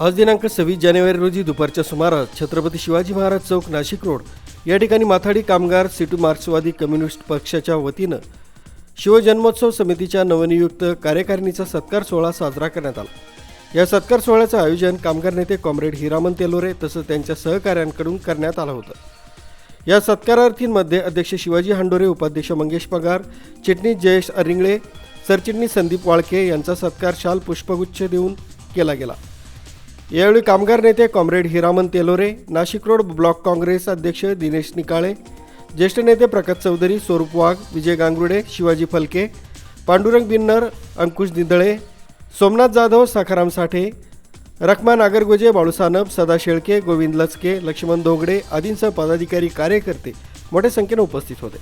आज दिनांक सव्वीस जानेवारी रोजी दुपारच्या सुमारास छत्रपती शिवाजी महाराज चौक नाशिक रोड या ठिकाणी माथाडी कामगार सिटू मार्क्सवादी कम्युनिस्ट पक्षाच्या वतीनं शिवजन्मोत्सव समितीच्या नवनियुक्त कार्यकारिणीचा सत्कार सोहळा साजरा करण्यात आला. या सत्कार सोहळ्याचं आयोजन कामगार नेते कॉम्रेड हिरामन तेलोरे तसंच त्यांच्या सहकाऱ्यांकडून करण्यात आलं होतं. या सत्कारार्थींमध्ये अध्यक्ष शिवाजी हांडोरे उपाध्यक्ष मंगेश पगार चिटणीस जयेश अरिंगळे सरचिटणीस संदीप वाळके यांचा सत्कार शाल पुष्पगुच्छ देऊन केला गेला. यावेळी कामगार नेते comrade Hiraman Telore Nashik road block Congress अध्यक्ष दिनेश निकाळे ज्येष्ठ नेते प्रकाश चौधरी स्वरूप वाघ विजय गांगुर्डे शिवाजी फलके पांडुरंग बिन्नर अंकुश दिंदळे सोमनाथ जाधव सखाराम साठे रखमा नागरगोजे बाळूसानप सदा शेळके गोविंद लचके लक्ष्मण धोगडे आदींसह पदाधिकारी कार्यकर्ते मोठ्या संख्येने उपस्थित होते.